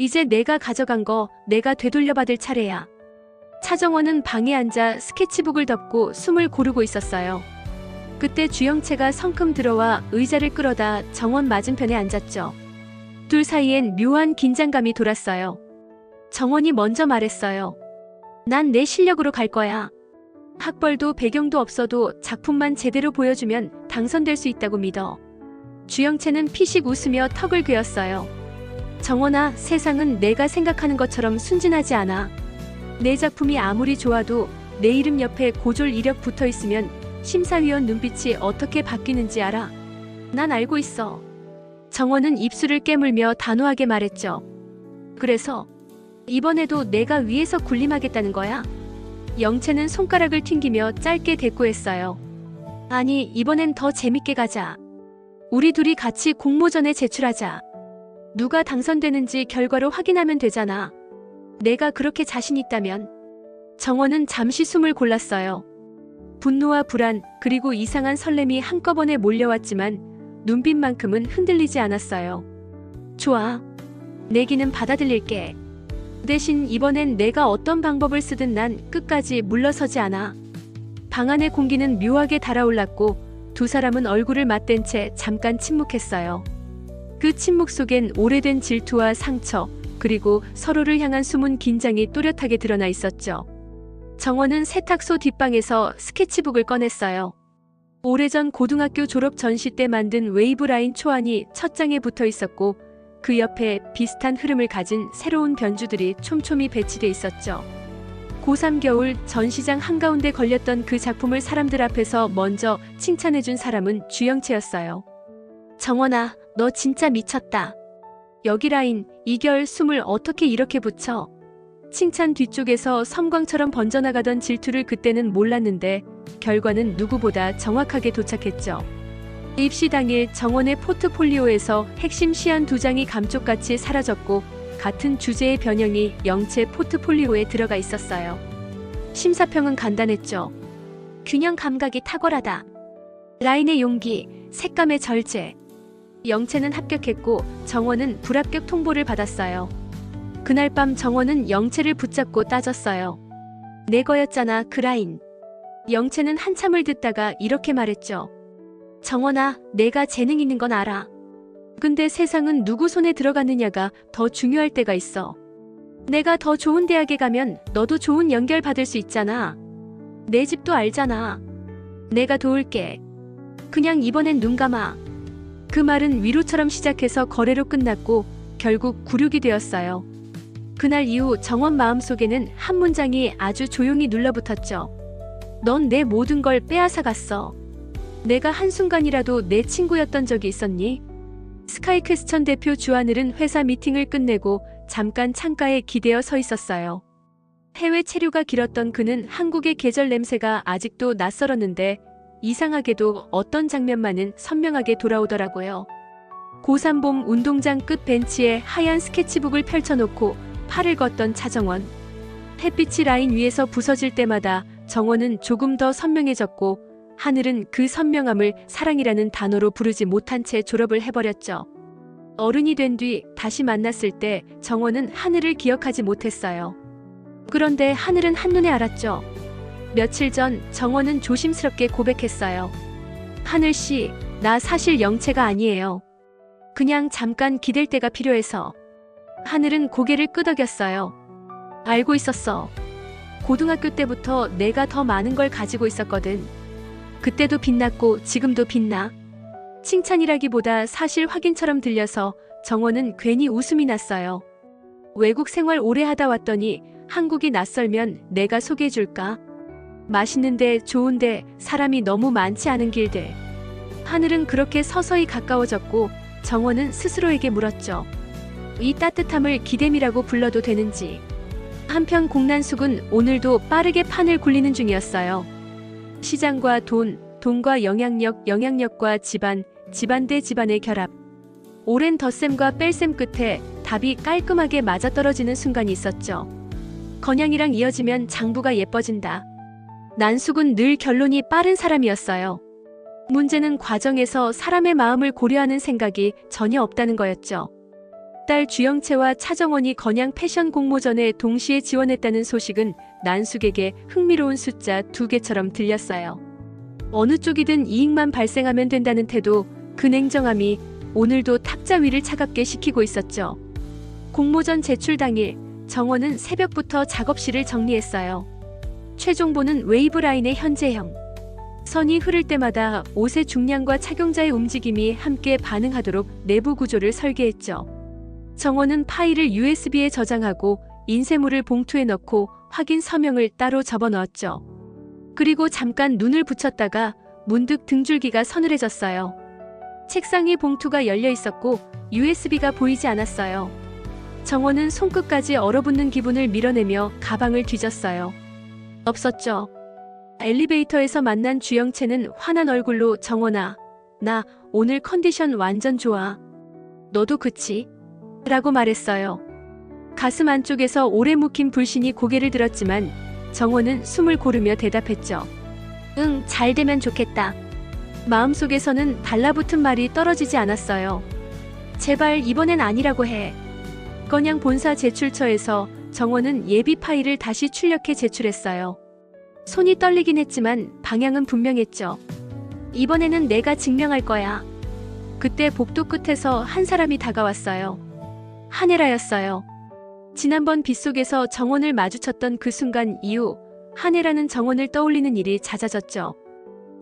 이제 내가 가져간 거 내가 되돌려받을 차례야. 차정원은 방에 앉아 스케치북을 덮고 숨을 고르고 있었어요. 그때 주영채가 성큼 들어와 의자를 끌어다 정원 맞은편에 앉았죠. 둘 사이엔 묘한 긴장감이 돌았어요. 정원이 먼저 말했어요. 난 내 실력으로 갈 거야. 학벌도 배경도 없어도 작품만 제대로 보여주면 당선될 수 있다고 믿어. 주영채는 피식 웃으며 턱을 그었어요. 정원아, 세상은 내가 생각하는 것처럼 순진하지 않아. 내 작품이 아무리 좋아도 내 이름 옆에 고졸 이력 붙어 있으면 심사위원 눈빛이 어떻게 바뀌는지 알아. 난 알고 있어. 정원은 입술을 깨물며 단호하게 말했죠. 그래서 이번에도 내가 위에서 군림하겠다는 거야? 영채는 손가락을 튕기며 짧게 대꾸했어요. 아니, 이번엔 더 재밌게 가자. 우리 둘이 같이 공모전에 제출하자. 누가 당선되는지 결과로 확인하면 되잖아. 내가 그렇게 자신 있다면. 정원은 잠시 숨을 골랐어요. 분노와 불안, 그리고 이상한 설렘이 한꺼번에 몰려왔지만 눈빛만큼은 흔들리지 않았어요. 좋아. 내기는 받아들일게. 대신 이번엔 내가 어떤 방법을 쓰든 난 끝까지 물러서지 않아. 방 안의 공기는 묘하게 달아올랐고 두 사람은 얼굴을 맞댄 채 잠깐 침묵했어요. 그 침묵 속엔 오래된 질투와 상처, 그리고 서로를 향한 숨은 긴장이 또렷하게 드러나 있었죠. 정원은 세탁소 뒷방에서 스케치북을 꺼냈어요. 오래전 고등학교 졸업 전시 때 만든 웨이브 라인 초안이 첫 장에 붙어 있었고 그 옆에 비슷한 흐름을 가진 새로운 변주들이 촘촘히 배치돼 있었죠. 고3 겨울 전시장 한가운데 걸렸던 그 작품을 사람들 앞에서 먼저 칭찬해준 사람은 주영채였어요. 정원아, 너 진짜 미쳤다. 여기 라인, 이결 숨을 어떻게 이렇게 붙여? 칭찬 뒤쪽에서 섬광처럼 번져나가던 질투를 그때는 몰랐는데 결과는 누구보다 정확하게 도착했죠. 입시 당일 정원의 포트폴리오에서 핵심 시안 두 장이 감쪽같이 사라졌고 같은 주제의 변형이 영채 포트폴리오에 들어가 있었어요. 심사평은 간단했죠. 균형 감각이 탁월하다. 라인의 용기, 색감의 절제. 영채는 합격했고 정원은 불합격 통보를 받았어요. 그날 밤 정원은 영채를 붙잡고 따졌어요. 내 거였잖아, 그 라인. 영채는 한참을 듣다가 이렇게 말했죠. 정원아, 내가 재능 있는 건 알아. 근데 세상은 누구 손에 들어갔느냐가 더 중요할 때가 있어. 내가 더 좋은 대학에 가면 너도 좋은 연결 받을 수 있잖아. 내 집도 알잖아. 내가 도울게. 그냥 이번엔 눈 감아. 그 말은 위로처럼 시작해서 거래로 끝났고 결국 굴욕이 되었어요. 그날 이후 정원 마음속에는 한 문장이 아주 조용히 눌러붙었죠. 넌 내 모든 걸 빼앗아 갔어. 내가 한순간이라도 내 친구였던 적이 있었니? 스카이 퀘스천 대표 주하늘은 회사 미팅을 끝내고 잠깐 창가에 기대어 서 있었어요. 해외 체류가 길었던 그는 한국의 계절 냄새가 아직도 낯설었는데 이상하게도 어떤 장면만은 선명하게 돌아오더라고요. 고3 봄 운동장 끝 벤치에 하얀 스케치북을 펼쳐놓고 팔을 걷던 차정원. 햇빛이 라인 위에서 부서질 때마다 정원은 조금 더 선명해졌고 하늘은 그 선명함을 사랑이라는 단어로 부르지 못한 채 졸업을 해버렸죠. 어른이 된 뒤 다시 만났을 때 정원은 하늘을 기억하지 못했어요. 그런데 하늘은 한눈에 알았죠. 며칠 전 정원은 조심스럽게 고백했어요. 하늘 씨, 나 사실 영채가 아니에요. 그냥 잠깐 기댈 때가 필요해서. 하늘은 고개를 끄덕였어요. 알고 있었어. 고등학교 때부터 내가 더 많은 걸 가지고 있었거든. 그때도 빛났고 지금도 빛나. 칭찬이라기보다 사실 확인처럼 들려서 정원은 괜히 웃음이 났어요. 외국 생활 오래 하다 왔더니 한국이 낯설면 내가 소개해줄까? 맛있는데 좋은데 사람이 너무 많지 않은 길들. 하늘은 그렇게 서서히 가까워졌고 정원은 스스로에게 물었죠. 이 따뜻함을 기댐이라고 불러도 되는지. 한편 공난숙은 오늘도 빠르게 판을 굴리는 중이었어요. 시장과 돈, 돈과 영향력, 영향력과 집안, 집안 대 집안의 결합. 오랜 덧셈과 뺄셈 끝에 답이 깔끔하게 맞아떨어지는 순간이 있었죠. 건양이랑 이어지면 장부가 예뻐진다. 난숙은 늘 결론이 빠른 사람이었어요. 문제는 과정에서 사람의 마음을 고려하는 생각이 전혀 없다는 거였죠. 딸 주영채와 차정원이 건양 패션 공모전에 동시에 지원했다는 소식은 난숙에게 흥미로운 숫자 두 개처럼 들렸어요. 어느 쪽이든 이익만 발생하면 된다는 태도, 그 냉정함이 오늘도 탁자 위를 차갑게 식히고 있었죠. 공모전 제출 당일, 정원은 새벽부터 작업실을 정리했어요. 최종보는 웨이브 라인의 현재형. 선이 흐를 때마다 옷의 중량과 착용자의 움직임이 함께 반응하도록 내부 구조를 설계했죠. 정원은 파일을 USB에 저장하고 인쇄물을 봉투에 넣고 확인 서명을 따로 접어 넣었죠. 그리고 잠깐 눈을 붙였다가 문득 등줄기가 서늘해졌어요. 책상 위 봉투가 열려 있었고 USB가 보이지 않았어요. 정원은 손끝까지 얼어붙는 기분을 밀어내며 가방을 뒤졌어요. 없었죠. 엘리베이터에서 만난 주영채는 화난 얼굴로 정원아, 나 오늘 컨디션 완전 좋아. 너도 그치? 라고 말했어요. 가슴 안쪽에서 오래 묵힌 불신이 고개를 들었지만 정원은 숨을 고르며 대답했죠. 응, 잘 되면 좋겠다. 마음속에서는 달라붙은 말이 떨어지지 않았어요. 제발 이번엔 아니라고 해. 건양 본사 제출처에서 정원은 예비 파일을 다시 출력해 제출했어요. 손이 떨리긴 했지만 방향은 분명했죠. 이번에는 내가 증명할 거야. 그때 복도 끝에서 한 사람이 다가왔어요. 한혜라였어요. 지난번 빗속에서 정원을 마주쳤던 그 순간 이후 한혜라는 정원을 떠올리는 일이 잦아졌죠.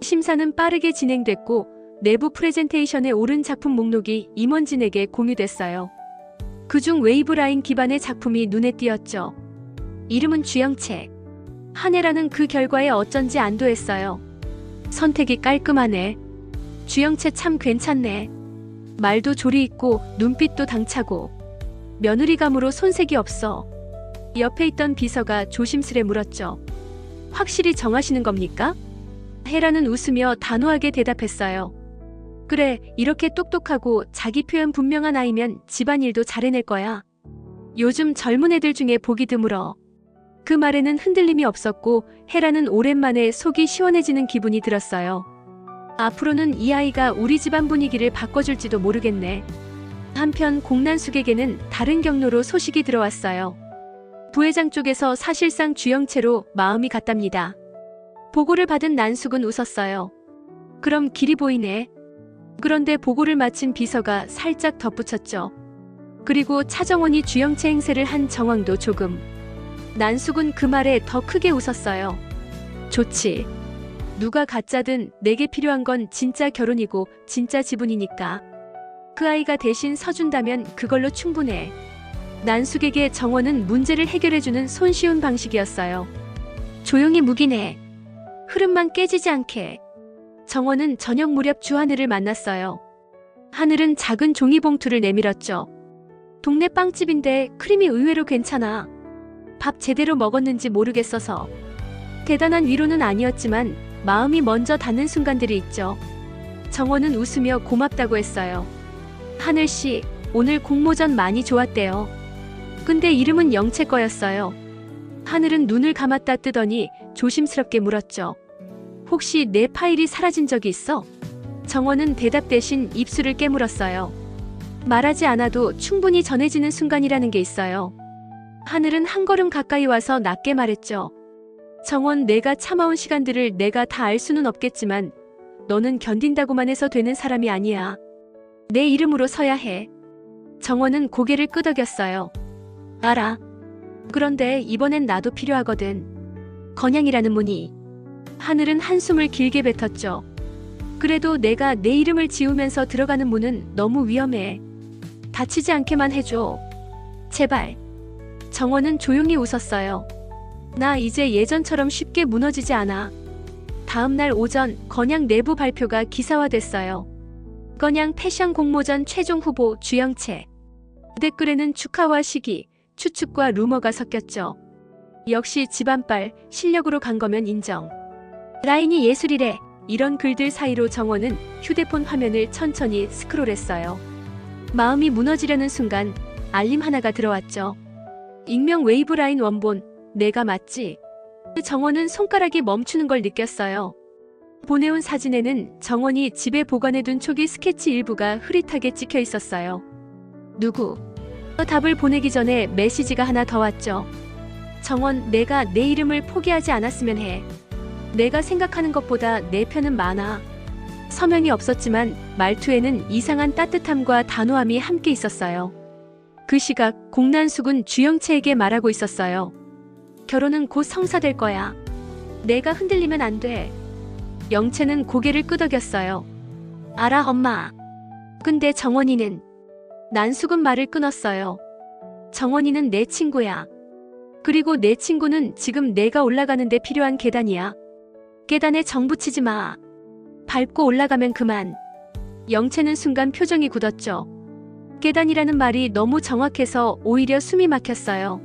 심사는 빠르게 진행됐고 내부 프레젠테이션에 오른 작품 목록이 임원진에게 공유됐어요. 그중 웨이브라인 기반의 작품이 눈에 띄었죠. 이름은 주영채. 한혜라는 그 결과에 어쩐지 안도했어요. 선택이 깔끔하네. 주영채 참 괜찮네. 말도 조리 있고 눈빛도 당차고 며느리감으로 손색이 없어. 옆에 있던 비서가 조심스레 물었죠. 확실히 정하시는 겁니까? 헤라는 웃으며 단호하게 대답했어요. 그래, 이렇게 똑똑하고 자기 표현 분명한 아이면 집안일도 잘해낼 거야. 요즘 젊은 애들 중에 보기 드물어. 그 말에는 흔들림이 없었고 헤라는 오랜만에 속이 시원해지는 기분이 들었어요. 앞으로는 이 아이가 우리 집안 분위기를 바꿔줄지도 모르겠네. 한편 공난숙에게는 다른 경로로 소식이 들어왔어요. 부회장 쪽에서 사실상 주영채로 마음이 갔답니다. 보고를 받은 난숙은 웃었어요. 그럼 길이 보이네. 그런데 보고를 마친 비서가 살짝 덧붙였죠. 그리고 차정원이 주영채 행세를 한 정황도 조금. 난숙은 그 말에 더 크게 웃었어요. 좋지. 누가 가짜든 내게 필요한 건 진짜 결혼이고 진짜 지분이니까. 그 아이가 대신 서준다면 그걸로 충분해. 난숙에게 정원은 문제를 해결해주는 손쉬운 방식이었어요. 조용히 묵이네. 흐름만 깨지지 않게. 정원은 저녁 무렵 주하늘을 만났어요. 하늘은 작은 종이봉투를 내밀었죠. 동네 빵집인데 크림이 의외로 괜찮아. 밥 제대로 먹었는지 모르겠어서. 대단한 위로는 아니었지만 마음이 먼저 닿는 순간들이 있죠. 정원은 웃으며 고맙다고 했어요. 하늘씨, 오늘 공모전 많이 좋았대요. 근데 이름은 영채 거였어요. 하늘은 눈을 감았다 뜨더니 조심스럽게 물었죠. 혹시 내 파일이 사라진 적이 있어? 정원은 대답 대신 입술을 깨물었어요. 말하지 않아도 충분히 전해지는 순간이라는 게 있어요. 하늘은 한 걸음 가까이 와서 낮게 말했죠. 정원 내가 참아온 시간들을 내가 다 알 수는 없겠지만 너는 견딘다고만 해서 되는 사람이 아니야. 내 이름으로 서야 해. 정원은 고개를 끄덕였어요. 알아. 그런데 이번엔 나도 필요하거든. 건양이라는 문이. 하늘은 한숨을 길게 뱉었죠. 그래도 내가 내 이름을 지우면서 들어가는 문은 너무 위험해. 다치지 않게만 해줘. 제발. 정원은 조용히 웃었어요. 나 이제 예전처럼 쉽게 무너지지 않아. 다음 날 오전 건양 내부 발표가 기사화됐어요. 건양 패션 공모전 최종 후보 주영채. 댓글에는 축하와 시기, 추측과 루머가 섞였죠. 역시 집안빨, 실력으로 간 거면 인정. 라인이 예술이래. 이런 글들 사이로 정원은 휴대폰 화면을 천천히 스크롤했어요. 마음이 무너지려는 순간 알림 하나가 들어왔죠. 익명 웨이브 라인 원본, 내가 맞지? 정원은 손가락이 멈추는 걸 느꼈어요. 보내온 사진에는 정원이 집에 보관해둔 초기 스케치 일부가 흐릿하게 찍혀 있었어요. 누구? 답을 보내기 전에 메시지가 하나 더 왔죠. 정원, 내가 내 이름을 포기하지 않았으면 해. 내가 생각하는 것보다 내 편은 많아. 서명이 없었지만 말투에는 이상한 따뜻함과 단호함이 함께 있었어요. 그 시각 공난숙은 주영채에게 말하고 있었어요. 결혼은 곧 성사될 거야. 내가 흔들리면 안 돼. 영채는 고개를 끄덕였어요. 알아, 엄마. 근데 정원이는 난숙은 말을 끊었어요. 정원이는 내 친구야. 그리고 내 친구는 지금 내가 올라가는데 필요한 계단이야. 계단에 정 붙이지 마. 밟고 올라가면 그만. 영채는 순간 표정이 굳었죠. 계단이라는 말이 너무 정확해서 오히려 숨이 막혔어요.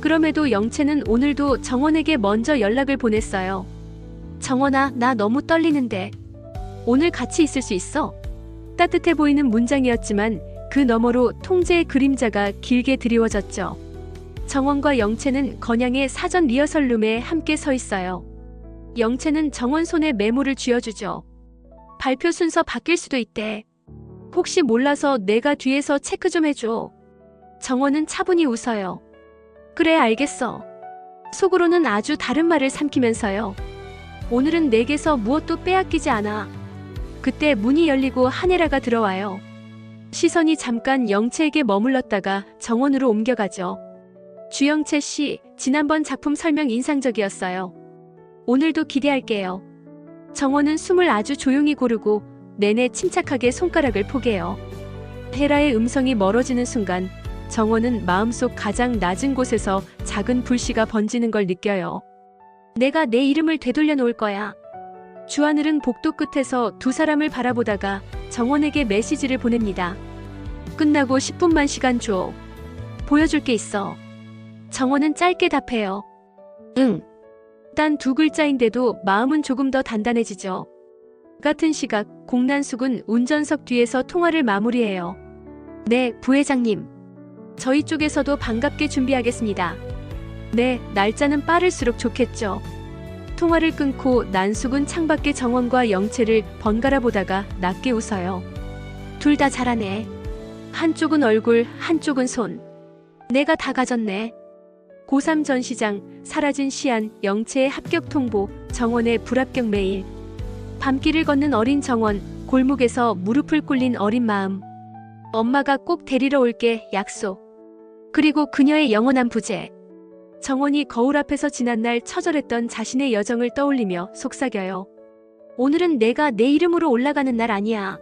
그럼에도 영채는 오늘도 정원에게 먼저 연락을 보냈어요. 정원아, 나 너무 떨리는데. 오늘 같이 있을 수 있어? 따뜻해 보이는 문장이었지만 그 너머로 통제의 그림자가 길게 드리워졌죠. 정원과 영채는 건양의 사전 리허설룸에 함께 서 있어요. 영채는 정원 손에 메모를 쥐어주죠. 발표 순서 바뀔 수도 있대. 혹시 몰라서 내가 뒤에서 체크 좀 해줘. 정원은 차분히 웃어요. 그래, 알겠어. 속으로는 아주 다른 말을 삼키면서요. 오늘은 내게서 무엇도 빼앗기지 않아. 그때 문이 열리고 하네라가 들어와요. 시선이 잠깐 영채에게 머물렀다가 정원으로 옮겨가죠. 주영채 씨, 지난번 작품 설명 인상적이었어요. 오늘도 기대할게요. 정원은 숨을 아주 조용히 고르고 내내 침착하게 손가락을 포개요. 헤라의 음성이 멀어지는 순간 정원은 마음속 가장 낮은 곳에서 작은 불씨가 번지는 걸 느껴요. 내가 내 이름을 되돌려 놓을 거야. 주하늘은 복도 끝에서 두 사람을 바라보다가 정원에게 메시지를 보냅니다. 끝나고 10분만 시간 줘. 보여줄 게 있어. 정원은 짧게 답해요. 응. 단 두 글자인데도 마음은 조금 더 단단해지죠. 같은 시각 공난숙은 운전석 뒤에서 통화를 마무리해요. 네, 부회장님. 저희 쪽에서도 반갑게 준비하겠습니다. 네, 날짜는 빠를수록 좋겠죠. 통화를 끊고 난숙은 창밖의 정원과 영채를 번갈아 보다가 낮게 웃어요. 둘 다 잘하네. 한쪽은 얼굴, 한쪽은 손. 내가 다 가졌네. 고3 전시장, 사라진 시안, 영채의 합격 통보, 정원의 불합격 메일. 밤길을 걷는 어린 정원, 골목에서 무릎을 꿇린 어린 마음. 엄마가 꼭 데리러 올게 약속. 그리고 그녀의 영원한 부재. 정원이 거울 앞에서 지난날 처절했던 자신의 여정을 떠올리며 속삭여요. 오늘은 내가 내 이름으로 올라가는 날 아니야.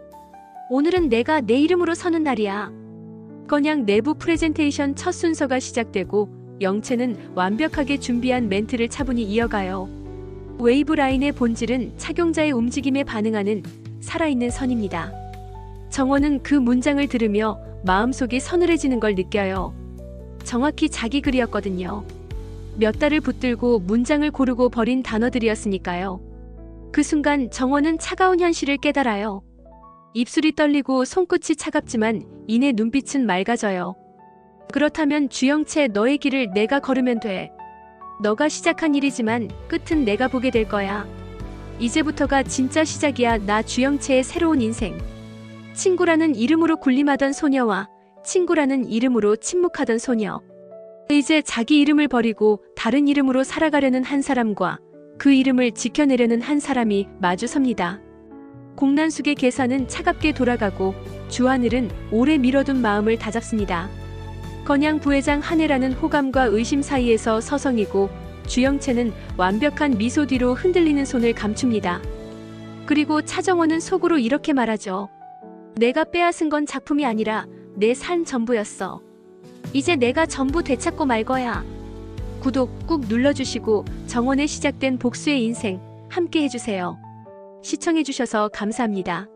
오늘은 내가 내 이름으로 서는 날이야. 건양 내부 프레젠테이션 첫 순서가 시작되고 영채는 완벽하게 준비한 멘트를 차분히 이어가요. 웨이브 라인의 본질은 착용자의 움직임에 반응하는 살아있는 선입니다. 정원은 그 문장을 들으며 마음속이 서늘해지는 걸 느껴요. 정확히 자기 글이었거든요. 몇 달을 붙들고 문장을 고르고 버린 단어들이었으니까요. 그 순간 정원은 차가운 현실을 깨달아요. 입술이 떨리고 손끝이 차갑지만 이내 눈빛은 맑아져요. 그렇다면 주영채 너의 길을 내가 걸으면 돼. 너가 시작한 일이지만 끝은 내가 보게 될 거야. 이제부터가 진짜 시작이야 나 주영채의 새로운 인생. 친구라는 이름으로 군림하던 소녀와 친구라는 이름으로 침묵하던 소녀. 이제 자기 이름을 버리고 다른 이름으로 살아가려는 한 사람과 그 이름을 지켜내려는 한 사람이 마주 섭니다. 공난숙의 계산은 차갑게 돌아가고 주하늘은 오래 미뤄둔 마음을 다잡습니다. 건양 부회장 한해라는 호감과 의심 사이에서 서성이고 주영채는 완벽한 미소 뒤로 흔들리는 손을 감춥니다. 그리고 차정원은 속으로 이렇게 말하죠. 내가 빼앗은 건 작품이 아니라 내삶 전부였어. 이제 내가 전부 되찾고 말 거야. 구독 꾹 눌러주시고 정원의 시작된 복수의 인생 함께 해주세요. 시청해주셔서 감사합니다.